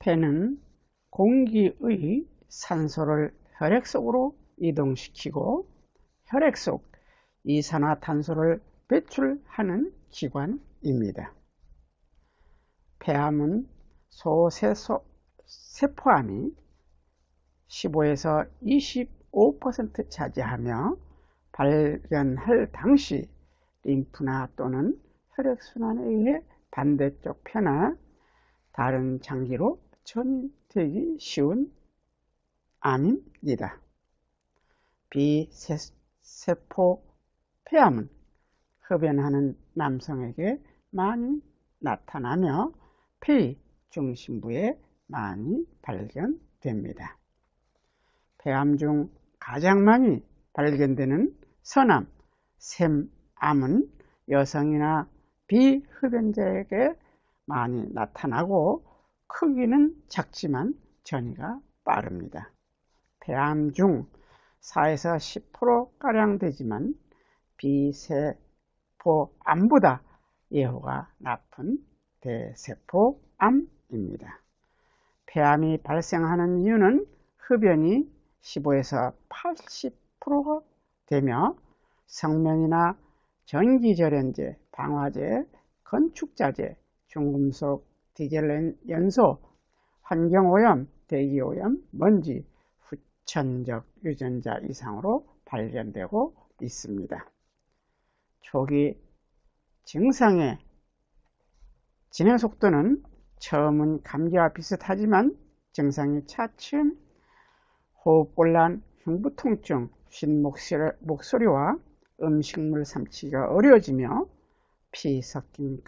폐는 공기의 산소를 혈액 속으로 이동시키고 혈액 속 이산화탄소를 배출하는 기관입니다. 폐암은 소세포, 세포암이 15에서 25% 차지하며 발견할 당시 림프나 또는 혈액순환에 의해 반대쪽 폐나 다른 장기로 전이되기 쉬운 암입니다. 비세포 폐암은 흡연하는 남성에게 많이 나타나며 폐의 중심부에 많이 발견됩니다. 폐암 중 가장 많이 발견되는 선암, 샘암은 여성이나 비흡연자에게 많이 나타나고 크기는 작지만 전이가 빠릅니다. 폐암 중 4에서 10%가량 되지만 비세포암보다 예후가 나쁜 대세포암입니다. 폐암이 발생하는 이유는 흡연이 15에서 80%가 되며 성면이나 전기절연제, 방화제, 건축자재, 중금속, 디젤 연소, 환경오염, 대기오염, 먼지, 후천적 유전자 이상으로 발견되고 있습니다. 초기 증상의 진행 속도는 처음은 감기와 비슷하지만 증상이 차츰 호흡곤란, 흉부통증, 쉰 목소리와 음식물 삼키기가 어려워지며 피 섞인